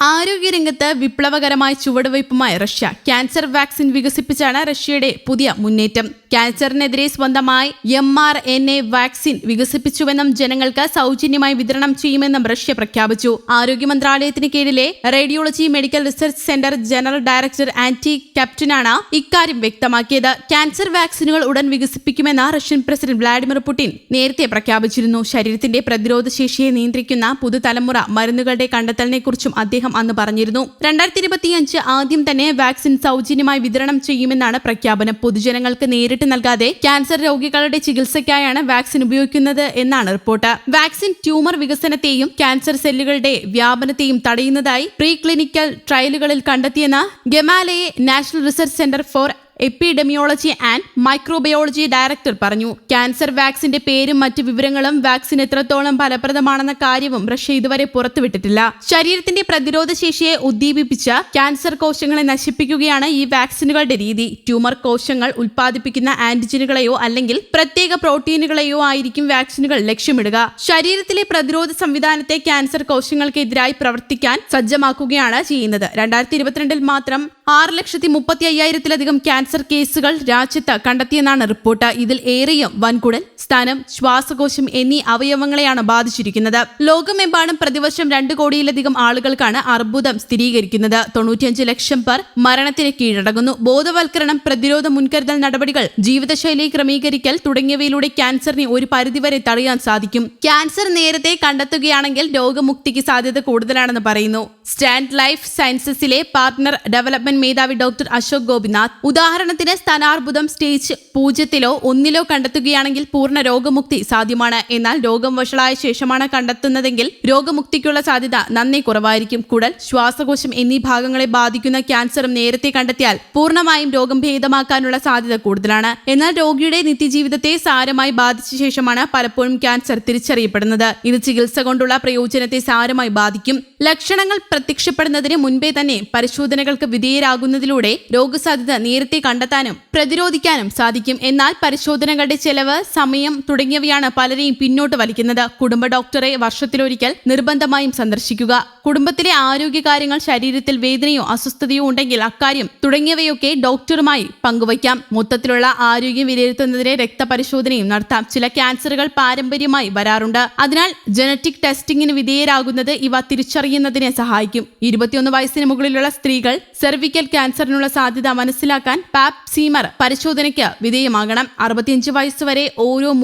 ആരോഗ്യരംഗത്ത് വിപ്ലവകരമായ ചുവടുവയ്പുമായി റഷ്യ ക്യാൻസർ വാക്സിൻ വികസിപ്പിച്ചാണ് റഷ്യയുടെ പുതിയ മുന്നേറ്റം. ക്യാൻസറിനെതിരെ സ്വന്തമായി M R N A vaccine വികസിപ്പിച്ചുവെന്നും ജനങ്ങൾക്ക് സൗജന്യമായി വിതരണം ചെയ്യുമെന്നും റഷ്യ പ്രഖ്യാപിച്ചു. ആരോഗ്യ മന്ത്രാലയത്തിന് കീഴിലെ radiology medical research centre general director Andrey ക്യാപ്റ്റനാണ് ഇക്കാര്യം വ്യക്തമാക്കിയത്. ക്യാൻസർ വാക്സിനുകൾ ഉടൻ വികസിപ്പിക്കുമെന്ന് റഷ്യൻ പ്രസിഡന്റ് വ്ളാഡിമിർ പുടിൻ നേരത്തെ പ്രഖ്യാപിച്ചിരുന്നു. ശരീരത്തിന്റെ പ്രതിരോധ ശേഷിയെ നിയന്ത്രിക്കുന്ന പുതുതലമുറ മരുന്നുകളുടെ കണ്ടെത്തലിനെ കുറിച്ചും അദ്ദേഹം അന്ന് പറഞ്ഞിരുന്നു. രണ്ടായിരത്തി ഇരുപത്തിയഞ്ച് ആദ്യം തന്നെ വാക്സിൻ സൗജന്യമായി വിതരണം ചെയ്യുമെന്നാണ് പ്രഖ്യാപനം. പൊതുജനങ്ങൾക്ക് നേരിട്ട് നൽകാതെ ക്യാൻസർ രോഗികളുടെ ചികിത്സയ്ക്കായാണ് വാക്സിൻ ഉപയോഗിക്കുന്നത് എന്നാണ് റിപ്പോർട്ട്. വാക്സിൻ ട്യൂമർ വികസനത്തെയും ക്യാൻസർ സെല്ലുകളുടെ വ്യാപനത്തെയും തടയുന്നതായി പ്രീ ക്ലിനിക്കൽ ട്രയലുകളിൽ കണ്ടെത്തിയെന്ന ഗമാലയെ national research centre for epidemiology and microbiology director പറഞ്ഞു. ക്യാൻസർ വാക്സിന്റെ പേരും മറ്റു വിവരങ്ങളും വാക്സിൻ എത്രത്തോളം ഫലപ്രദമാണെന്ന കാര്യവും റഷ്യ ഇതുവരെ പുറത്തുവിട്ടിട്ടില്ല. ശരീരത്തിന്റെ പ്രതിരോധ ശേഷിയെ ഉദ്ദീപിപ്പിച്ച ക്യാൻസർ കോശങ്ങളെ നശിപ്പിക്കുകയാണ് ഈ വാക്സിനുകളുടെ രീതി. ട്യൂമർ കോശങ്ങൾ ഉൽപ്പാദിപ്പിക്കുന്ന ആന്റിജനുകളെയോ അല്ലെങ്കിൽ പ്രത്യേക പ്രോട്ടീനുകളെയോ ആയിരിക്കും വാക്സിനുകൾ ലക്ഷ്യമിടുക. ശരീരത്തിലെ പ്രതിരോധ സംവിധാനത്തെ ക്യാൻസർ കോശങ്ങൾക്കെതിരായി പ്രവർത്തിക്കാൻ സജ്ജമാക്കുകയാണ് ചെയ്യുന്നത്. രണ്ടായിരത്തി ഇരുപത്തിരണ്ടിൽ മാത്രം ആറ് ലക്ഷത്തി മുപ്പത്തി അയ്യായിരത്തിലധികം ക്യാൻസർ കേസുകൾ രാജ്യത്ത് കണ്ടെത്തിയെന്നാണ് റിപ്പോർട്ട്. ഇതിൽ ഏറെയും വൻകുടൽ സ്ഥാനം ശ്വാസകോശം എന്നീ അവയവങ്ങളെയാണ് ബാധിച്ചിരിക്കുന്നത്. ലോകമെമ്പാടും പ്രതിവർഷം രണ്ട് കോടിയിലധികം ആളുകൾക്കാണ് അർബുദം സ്ഥിരീകരിക്കുന്നത്. തൊണ്ണൂറ്റിയഞ്ച് ലക്ഷം പേർ മരണത്തിന് കീഴടങ്ങുന്നു. ബോധവൽക്കരണം പ്രതിരോധ മുൻകരുതൽ നടപടികൾ ജീവിതശൈലി ക്രമീകരിക്കൽ തുടങ്ങിയവയിലൂടെ ക്യാൻസറിനെ ഒരു പരിധിവരെ തടയാൻ സാധിക്കും. ക്യാൻസർ നേരത്തെ കണ്ടെത്തുകയാണെങ്കിൽ രോഗമുക്തിക്ക് സാധ്യത കൂടുതലാണെന്ന് പറയുന്നു. സ്റ്റാൻഡ് ലൈഫ് സയൻസസിലെ പാർട്ട്ണർ ഡെവലപ്മെന്റ് മേധാവി ഡോക്ടർ അശോക് ഗോപിനാഥ് ഉദാഹരണത്തിന് സ്ഥാനാർബുദം സ്റ്റേജ് പൂജ്യത്തിലോ ഒന്നിലോ കണ്ടെത്തുകയാണെങ്കിൽ പൂർണ രോഗമുക്തി സാധ്യമാണ്. എന്നാൽ രോഗം വഷളായ ശേഷമാണ് കണ്ടെത്തുന്നതെങ്കിൽ രോഗമുക്തിക്കുള്ള സാധ്യത നന്നേ കുറവായിരിക്കും. കുടൽ ശ്വാസകോശം എന്നീ ഭാഗങ്ങളെ ബാധിക്കുന്ന ക്യാൻസറും നേരത്തെ കണ്ടെത്തിയാൽ പൂർണമായും രോഗം ഭേദമാക്കാനുള്ള സാധ്യത കൂടുതലാണ്. എന്നാൽ രോഗിയുടെ നിത്യജീവിതത്തെ സാരമായി ബാധിച്ച ശേഷമാണ് പലപ്പോഴും ക്യാൻസർ തിരിച്ചറിയപ്പെടുന്നത്. ഇത് ചികിത്സ കൊണ്ടുള്ള പ്രയോജനത്തെ സാരമായി ബാധിക്കും. ലക്ഷണങ്ങൾ പ്രത്യക്ഷപ്പെടുന്നതിന് മുൻപേ തന്നെ പരിശോധനകൾക്ക് വിധേയരാകുന്നതിലൂടെ രോഗസാധ്യത നേരത്തെ കണ്ടെത്താനും പ്രതിരോധിക്കാനും സാധിക്കും. എന്നാൽ പരിശോധനകളുടെ ചെലവ് സമയം തുടങ്ങിയവയാണ് പലരെയും പിന്നോട്ട് വലിക്കുന്നത്. കുടുംബ ഡോക്ടറെ വർഷത്തിലൊരിക്കൽ നിർബന്ധമായും സന്ദർശിക്കുക. കുടുംബത്തിലെ ആരോഗ്യകാര്യങ്ങൾ ശരീരത്തിൽ വേദനയോ അസ്വസ്ഥതയോ ഉണ്ടെങ്കിൽ അക്കാര്യം തുടങ്ങിയവയൊക്കെ ഡോക്ടറുമായി പങ്കുവയ്ക്കാം. മൊത്തത്തിലുള്ള ആരോഗ്യം വിലയിരുത്തുന്നതിന് രക്തപരിശോധനയും നടത്താം. ചില ക്യാൻസറുകൾ പാരമ്പര്യമായി വരാറുണ്ട്. അതിനാൽ ജനറ്റിക് ടെസ്റ്റിംഗിന് വിധേയരാകുന്നത് ഇവ തിരിച്ചറിയുന്നതിനെ സഹായിക്കും. ഇരുപത്തിയൊന്ന് വയസ്സിന് മുകളിലുള്ള സ്ത്രീകൾ സെർവിക്കൽ ക്യാൻസറിനുള്ള സാധ്യത മനസ്സിലാക്കാൻ പാപ് സീമർ പരിശോധനയ്ക്ക് വിധേയമാകണം. അറുപത്തിയഞ്ച് വയസ്സ് വരെ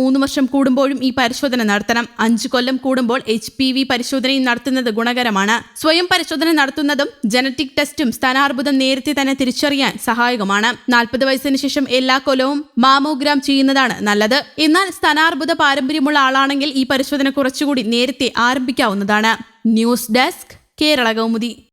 മൂന്ന് വർഷം കൂടുമ്പോഴും ഈ പരിശോധന നടത്തണം. അഞ്ച് കൊല്ലം കൂടുമ്പോൾ എച്ച് പി വി പരിശോധനയും നടത്തുന്നത് ഗുണകരമാണ്. സ്വയം പരിശോധന നടത്തുന്നതും ജനറ്റിക് ടെസ്റ്റും സ്ഥാനാർബുദം നേരത്തെ തന്നെ തിരിച്ചറിയാൻ സഹായകമാണ്. നാൽപ്പത് വയസ്സിന് ശേഷം എല്ലാ കൊല്ലവും മാമോഗ്രാം ചെയ്യുന്നതാണ് നല്ലത്. എന്നാൽ സ്ഥാനാർബുദ പാരമ്പര്യമുള്ള ആളാണെങ്കിൽ ഈ പരിശോധന കുറച്ചുകൂടി നേരത്തെ ആരംഭിക്കാവുന്നതാണ്. News desk Kerala Kaumudi.